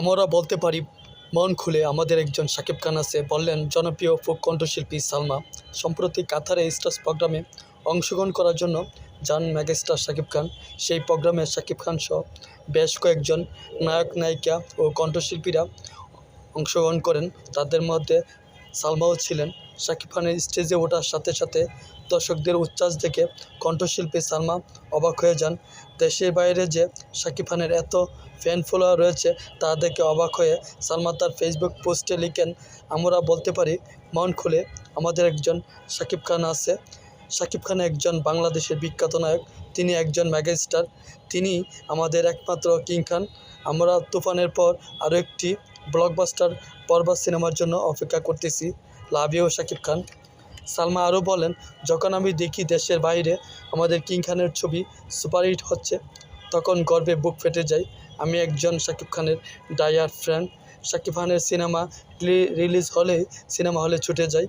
আমরা বলতে পারি, মন খুলে আমাদের একজন সাকিব খান আছে। বললেন, জনপ্রিয় ফোক কণ্ঠশিল্পী সালমা, সম্প্রতি কাতারে স্টার্স প্রোগ্রামে অংশগ্রহণ করার জন্য যান ম্যাগেস্টার সাকিব খান, সেই প্রোগ্রামে সাকিব খান সহ বেশ কয়েকজন নায়ক নায়িকা ও কণ্ঠশিল্পীরা অংশগ্রহণ করেন। তাদের মধ্যে সালমাও ছিলেন। শাকিব খানের স্টেজে ওঠার সাথে সাথে দর্শকদের উচ্ছ্বাস দেখে কণ্ঠশিল্পী সালমা অবাক হয়ে যান। দেশের বাইরে যে শাকিব খানের এত ফ্যান ফলোয়ার রয়েছে, তা দেখে অবাক হয়ে সালমা তার ফেসবুক পোস্টে লিখেন, আমরা বলতে পারি, মন খুলে আমাদের একজন শাকিব খান আছে। শাকিব খান একজন বাংলাদেশের বিখ্যাত নায়ক, তিনি একজন মেগাস্টার তিনি আমাদের একমাত্র কিং খান। আমরা তুফানের পর আরও একটি ব্লকবাস্টার পর্ব সিনেমার জন্য অপেক্ষা করতেছি। Love you Shakib Khan. Salma আরও বলেন, যখন আমি দেখি দেশের বাইরে আমাদের কিং খানের ছবি সুপারহিট হচ্ছে, তখন গর্বে বুক ফেটে যায় আমি একজন শাকিব খানের ডায়ার ফ্রেন্ড শাকিব খানের সিনেমা রিলিজ হলে সিনেমা হলে ছুটে যাই।